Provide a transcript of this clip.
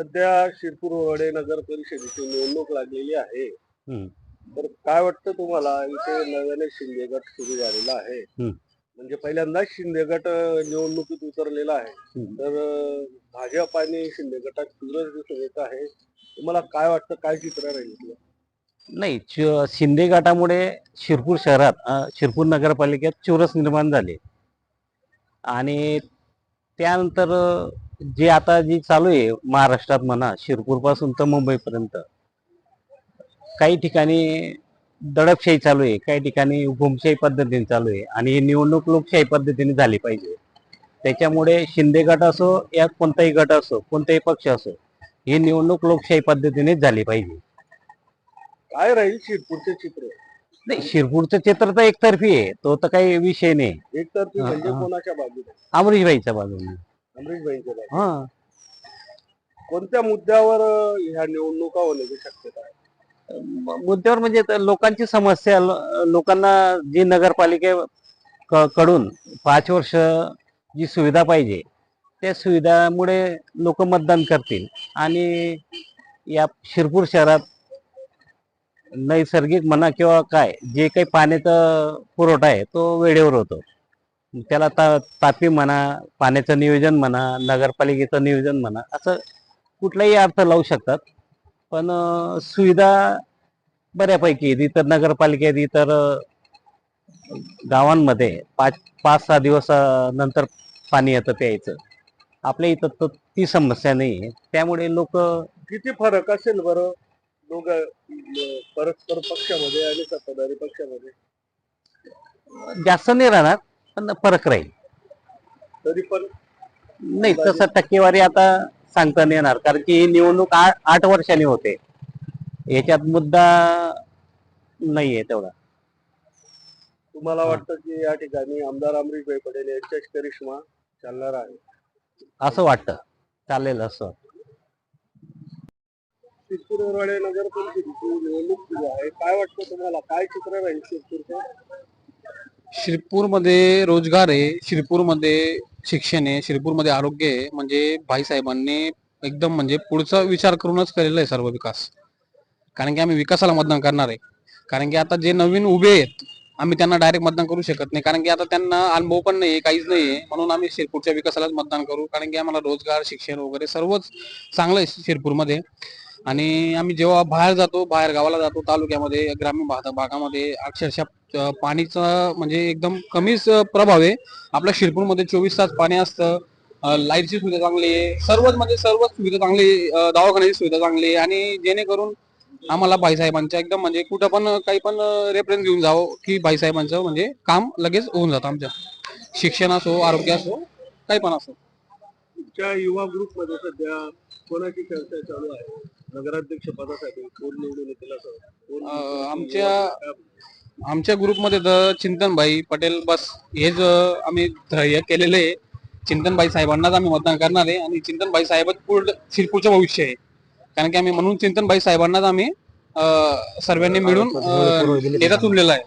सध्या शिरपूर वडे नगर परिषदेची निवडणूक लागलेली आहे. तर काय वाटतं तुम्हाला इथे नव्याने शिंदे गट सुरू झालेला आहे. म्हणजे पहिल्यांदाच शिंदे गट निवडणुकीत उतरलेला आहे. तर भाजप आणि शिंदे गटात चुरस दिसून येत आहे तुम्हाला काय वाटतं काय चित्र राहील? नाही शिंदे गटामुळे शिरपूर शहरात शिरपूर नगरपालिकेत चुरस निर्माण झाले आणि त्यानंतर जे आता जी चालू आहे महाराष्ट्रात म्हणा शिरपूरपासून तर मुंबईपर्यंत काही ठिकाणी दडपशाही चालू आहे काही ठिकाणी हुकुमशाही पद्धतीने चालू आहे आणि ही निवडणूक लोकशाही पद्धतीने झाली पाहिजे. त्याच्यामुळे शिंदे गट असो या कोणताही गट असो कोणताही पक्ष असो ही निवडणूक लोकशाही पद्धतीनेच झाली पाहिजे. काय राहील शिरपूरचे चित्र? नाही शिरपूरचं चित्र तर एकतर्फी आहे तो तर काही विषय नाही. एक तर ती हा, म्हणजे. कोणाच्या बाजूने? अमरीशबाईच्या बाजूने. अमरीश भाईंच्या बाजूने हा. कोणत्या मुद्द्यावर अं, ह्या निवडणुका होण्याची शक्यता आहे? म- मुद्द्यावर म्हणजे लोकांची समस्या लो- लोकांना जी नगरपालिके क- कडून पाच वर्ष जी सुविधा पाहिजे त्या सुविधामुळे लोक मतदान करतील. आणि या शिरपूर शहरात नैसर्गिक म्हणा किंवा काय जे काही पाण्याचा पुरवठा आहे तो वेळेवर होतो. त्याला ता तापी म्हणा पाण्याचं नियोजन म्हणा नगरपालिकेचं नियोजन म्हणा असं कुठलाही अर्थ लावू शकतात. पण सुविधा बऱ्यापैकी. इतर नगरपालिकेत इतर गावांमध्ये पाच पाच सहा दिवस अं, नंतर पाणी येतं प्यायचं. आपल्या इथं तर ती समस्या नाही आहे. त्यामुळे लोक किती फरक असेल बरं? दोघ परस्पर पक्षामध्ये आणि सत्ताधारी पक्षामध्ये? जास्त नाही राहणार. पण फरक राहील. तरी पण नाही तसं टक्केवारी आता सांगता नाही येणार कारण की ही निवडणूक आठ आठ वर्षांनी होते. याच्यात मुद्दा नाहीये तेवढा. तुम्हाला. वाटतं की या ठिकाणी आमदार अमरीशभाई पटेल यांच्याच करिश्मा चालणार आहे? असं वाटतं. चालेल असं. शिरपूर ओराळे नगर परिषदेची निवडणूक सुरू आहे. काय वाटतं तुम्हाला? काय चित्र राहील शिरपूरचं? शिरपूरमध्ये रोजगार आहे शिरपूरमध्ये शिक्षण आहे शिरपूरमध्ये आरोग्य आहे म्हणजे भाईसाहेबांनी एकदम म्हणजे पुढचा विचार करूनच केलेला आहे सर्व विकास. कारण की आम्ही विकासाला मतदान करणार आहे. कारण की आता जे नवीन उभे आहेत आम्ही त्यांना डायरेक्ट मतदान करू शकत नाही. कारण की आता त्यांना अनुभव पण नाही काहीच नाही आहे म्हणून आम्ही शिरपूरच्या विकासालाच मतदान करू. कारण की आम्हाला रोजगार शिक्षण वगैरे सर्वच चांगलं आहे शिरपूरमध्ये. आणि आम्ही जेव्हा बाहेर जातो बाहेर गावाला जातो तालुक्यामध्ये ग्रामीण भागा भागामध्ये अक्षरशः पाणीचा म्हणजे एकदम कमीच प्रभाव आहे. आपल्या शिरपूरमध्ये चोवीस तास पाणी असतं. लाईटची सुविधा चांगली आहे. सर्वच म्हणजे सर्वच सुविधा चांगली दवाखान्याची सुविधा चांगली आहे. आणि जेणेकरून आम्हाला भाईसाहेबांच्या एकदम म्हणजे कुठं पण काही पण रेफरन्स घेऊन जावं की भाईसाहेबांचं म्हणजे काम लगेच होऊन जातं आमच्या. शिक्षण असो आरोग्य असो काही पण असो. युवा ग्रुपमध्ये सध्या कोणाची चर्चा चालू आहे? नगराध्यक्ष पदासाठी कोण निवडून येतील असं? कोण अं, आमच्या आमच्या ग्रुपमध्ये तर चिंतनभाई पटेल बस हेच अं, आम्ही ध्येय केलेलं आहे. चिंतनभाई साहेबांनाच आम्ही मतदान करणार आहे आणि चिंतनभाई साहेबच पुढं शिरपूरचं भविष्य आहे. कारण की आम्ही म्हणून चिंतनभाई साहेबांनाच आम्ही अं, सर्वांनी मिळून अं, नेता चुनलेला आहे.